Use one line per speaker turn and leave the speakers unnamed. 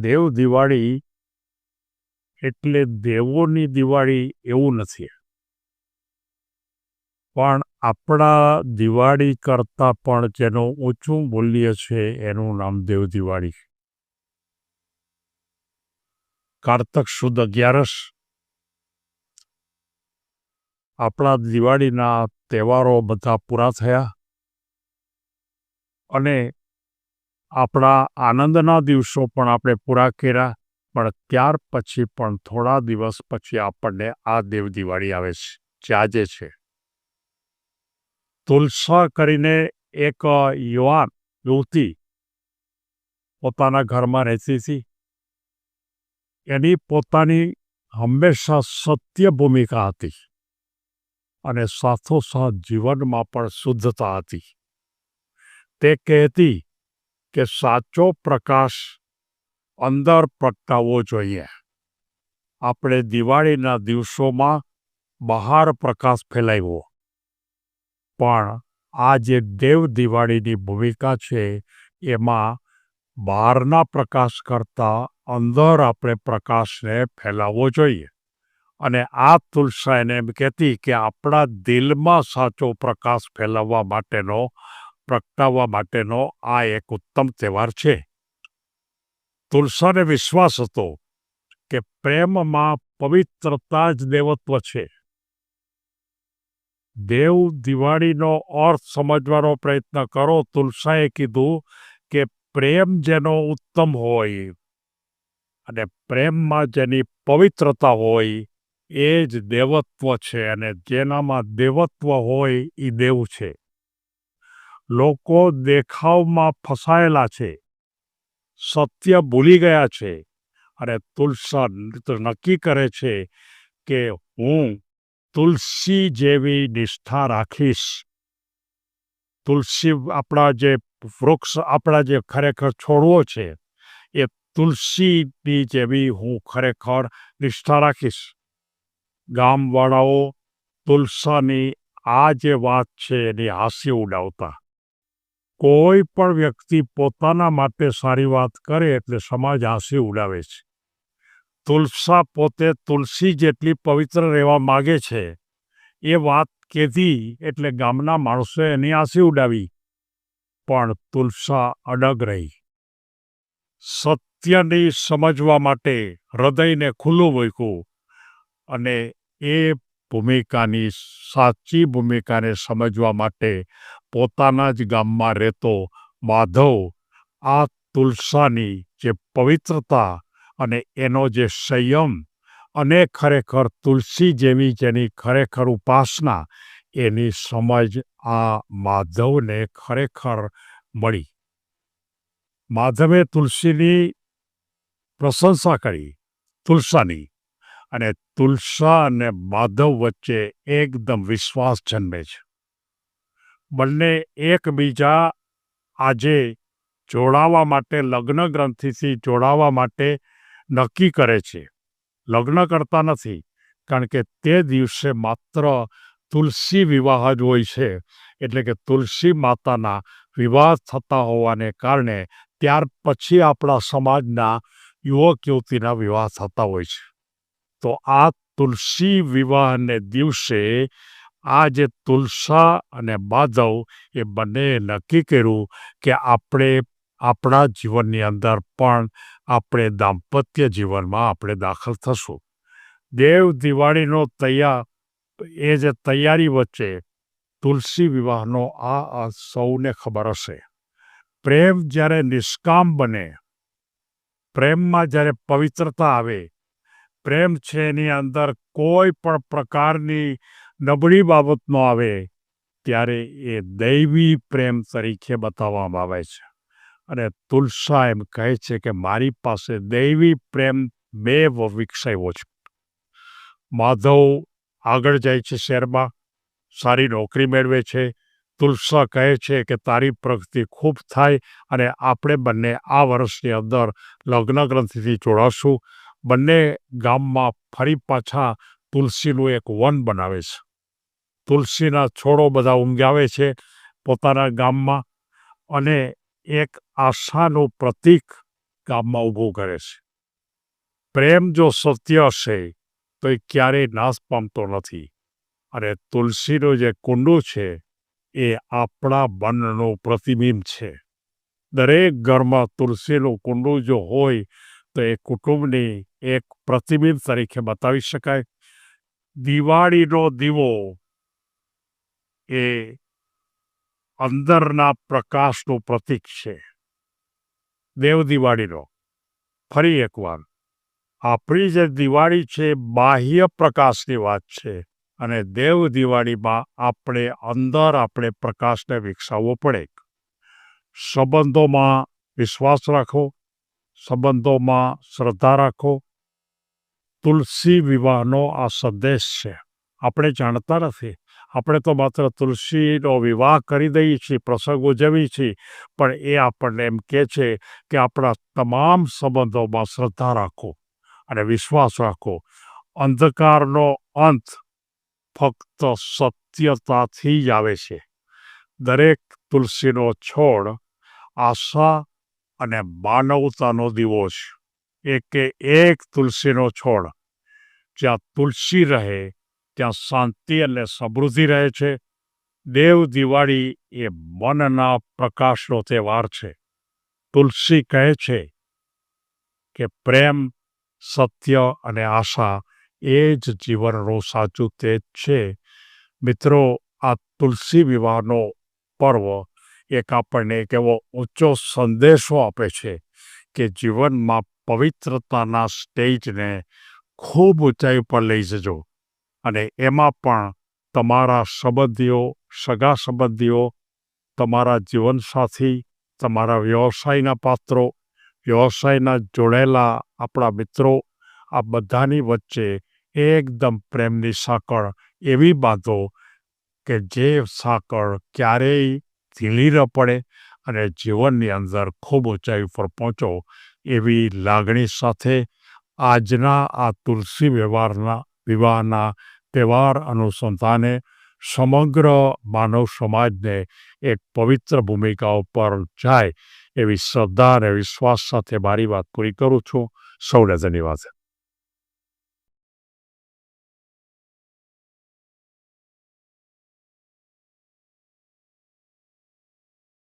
દેવ દિવાળી એટલે દેવોની દિવાળી એવું નથી. પણ આપણા દિવાળી કરતાં પણ જેનું ઊંચું મૂલ્ય છે એનું નામ દેવ દિવાળી. કારતક સુદ અગિયારસ. આપણા દિવાળીના તહેવારો બધા પૂરા થયા. અને આપણા આનંદના દિવસો પણ આપણે પૂરા કર્યા, પણ ત્યાર પછી પણ થોડા દિવસ પછી આપણને આ દેવ દિવાળી આવે છે જે છે. તુલસા કરીને એક યુવાન યુવતી પોતાના ઘરમાં રહેતી હતી. એની પોતાની હંમેશા સત્ય ભૂમિકા હતી અને સાથોસાથ જીવનમાં પણ શુદ્ધતા હતી. તે કહેતી કે સાચો પ્રકાશ અંદર પ્રગટાવવો જોઈએ. આપણે દિવાળીના દિવસોમાં બહાર પ્રકાશ ફેલાવ્યો. પણ આ જે દેવ દિવાળીની ભૂમિકા છે, એમાં બહારના પ્રકાશ કરતાં અંદર આપણે પ્રકાશને ફેલાવવો જોઈએ. અને આ તુલસા એને એમ કહેતી કે આપણા દિલમાં સાચો પ્રકાશ ફેલાવવા માટેનો પ્રગટાવવા માટેનો આ એક ઉત્તમ તહેવાર છે. તુલસાને વિશ્વાસ હતો કે પ્રેમમાં પવિત્રતા જ દેવત્વ છે. દેવ દિવાળીનો અર્થ સમજવાનો પ્રયત્ન કરો. તુલસાએ કીધું કે પ્રેમ જેનો ઉત્તમ હોય અને પ્રેમમાં જેની પવિત્રતા હોય એ જ દેવત્વ છે અને જેનામાં દેવત્વ હોય એ દેવ છે. લોકો દેખાવમાં ફસાયેલા છે. સત્ય ભૂલી ગયા છે અને તુલસા નક્કી કરે છે કે હું તુલસી જેવી નિષ્ઠા રાખીશ. તુલસી આપણા જે વૃક્ષ આપણા જે ખરેખર છોડવો છે, એ તુલસીની જેવી હું ખરેખર નિષ્ઠા રાખીશ. ગામવાળાઓ તુલસાની આ જે વાત છે એની હાસ્ય ઉડાવતા. કોઈ પણ વ્યક્તિ પોતાના માટે સારી વાત કરે એટલે સમાજ હાંસી ઉડાવે છે. તુલસા પોતે તુલસી જેટલી પવિત્ર રહેવા માગે છે, એ વાત કહેતી એટલે ગામના માણસોએ એની હાંસી ઉડાવી. પણ તુલસા અડગ રહી. સત્યની સમજવા માટે હૃદયને ખુલ્લું મૂક્યું અને એ ભૂમિકાની સાચી ભૂમિકાને સમજવા માટે પોતાના જ ગામમાં રહેતો માધવ આ તુલસાની જે પવિત્રતા અને એનો જે સંયમ અને ખરેખર તુલસી જેવી જેની ખરેખર ઉપાસના, એની સમજ આ માધવને ખરેખર મળી. માધવે તુલસીની પ્રશંસા કરી, તુલસાની, અને તુલસા અને માધવ વચ્ચે એકદમ વિશ્વાસ જન્મે છે. બંને એકબીજા આજે જોડાવા માટે, લગ્ન ગ્રંથિથી જોડાવા માટે નક્કી કરે છે. લગ્ન કરતા નથી, કારણ કે તે દિવસે માત્ર તુલસી વિવાહ જ હોય છે. એટલે કે તુલસી માતાના વિવાહ થતા હોવાને કારણે ત્યાર પછી આપણા સમાજના યુવક યુવતીના વિવાહ થતા હોય છે. તો આ તુલસી વિવાહને દિવસે આ જે તુલસા અને માધવ એ બંને નક્કી કર્યું કે આપણે આપણા જીવનની અંદર પણ આપણે દાંપત્ય જીવનમાં આપણે દાખલ થશું. દેવ દિવાળીનો તૈયાર, એ જે તૈયારી વચ્ચે તુલસી વિવાહનો આ સૌને ખબર હશે. પ્રેમ જ્યારે નિષ્કામ બને, પ્રેમમાં જ્યારે પવિત્રતા આવે, પ્રેમ છે એની અંદર કોઈ પણ પ્રકારની નબળી બાબતનો આવે ત્યારે એ દૈવી પ્રેમ તરીકે બતાવવામાં આવે છે. અને તુલસા એમ કહે છે કે મારી પાસે દૈવી પ્રેમ બે વિકસાવ્યો છે. માધવ આગળ જાય છે શહેરમાં, સારી નોકરી મેળવે છે. તુલસા કહે છે કે તારી પ્રગતિ ખૂબ થાય અને આપણે બંને આ વર્ષની અંદર લગ્ન ગ્રંથિથી જોડાશું. બંને ગામમાં ફરી પાછા તુલસીનું એક વન બનાવે છે. તુલસીના છોડો બધા ઊંઘાવે છે પોતાના ગામમાં અને એક આશાનું પ્રતીક ગામમાં ઊભું કરે છે. પ્રેમ જો સત્ય હશે, તો એ ક્યારેય નાશ પામતો નથી અને તુલસીનું જે કુંડું છે, એ આપણા મનનું પ્રતિબિંબ છે. દરેક ઘરમાં તુલસીનું કુંડું જો હોય, તો એ કુટુંબની એક પ્રતિબિંબ તરીકે બતાવી શકાય. દિવાળીનો દીવો એ અંદરના પ્રકાશનું પ્રતીક છે. દેવ દિવાળીનો. ફરી એકવાર. આપણી જે દિવાળી છે, બાહ્ય પ્રકાશની વાત છે અને દેવ દિવાળીમાં આપણે અંદર આપણે પ્રકાશને વિકસાવવો પડે. સંબંધોમાં વિશ્વાસ રાખો, સંબંધોમાં શ્રદ્ધા રાખો. તુલસી વિવાહનો આ સંદેશ છે. આપણે જાણતા નથી. આપણે તો માત્ર તુલસીનો વિવાહ કરી દઈએ છીએ, પ્રસંગ ઉજવીએ છીએ, પણ એ આપણને એમ કહે છે કે આપણા તમામ સંબંધોમાં શ્રદ્ધા રાખો અને વિશ્વાસ રાખો. અંધકારનો અંત ફક્ત સત્યતાથી જ આવે છે. દરેક તુલસીનો છોડ આશા અને માનવતાનો દીવો છે એકે એક તુલસીનો છોડ. જ્યાં તુલસી રહે ત્યાં શાંતિ અને સમૃદ્ધિ રહે છે. દેવ દિવાળી એ મનના પ્રકાશનો તહેવાર છે. તુલસી કહે છે કે પ્રેમ, સત્ય અને આશા એ જ જીવનનું સાચું તેજ છે. મિત્રો, આ તુલસી વિવાહનો પર્વ એક આપણને એક એવો ઊંચો સંદેશો આપે છે કે જીવનમાં પવિત્રતાના સ્ટેજને ખૂબ ઊંચાઈ પર લઈ જજો. અને એમાં પણ તમારા સંબંધીઓ, સગા સંબંધીઓ, તમારા જીવનસાથી, તમારા વ્યવસાયના પાત્રો, વ્યવસાયના જોડેલા આપણા મિત્રો, આ બધાની વચ્ચે એકદમ પ્રેમની સાંકળ એવી બાંધો કે જે સાંકળ ક્યારેય ઢીલી ન પડે અને જીવનની અંદર ખૂબ ઊંચાઈ પર પહોંચો એવી લાગણી સાથે આજના આ તુલસી વ્યવહારના, વિવાહના તહેવાર અનુસંધાને સમગ્ર માનવ સમાજને એક પવિત્ર ભૂમિકા ઉપર જાય એવી શ્રદ્ધા અને વિશ્વાસ સાથે મારી વાત પૂરી કરું છું સૌને ધન્યવાદ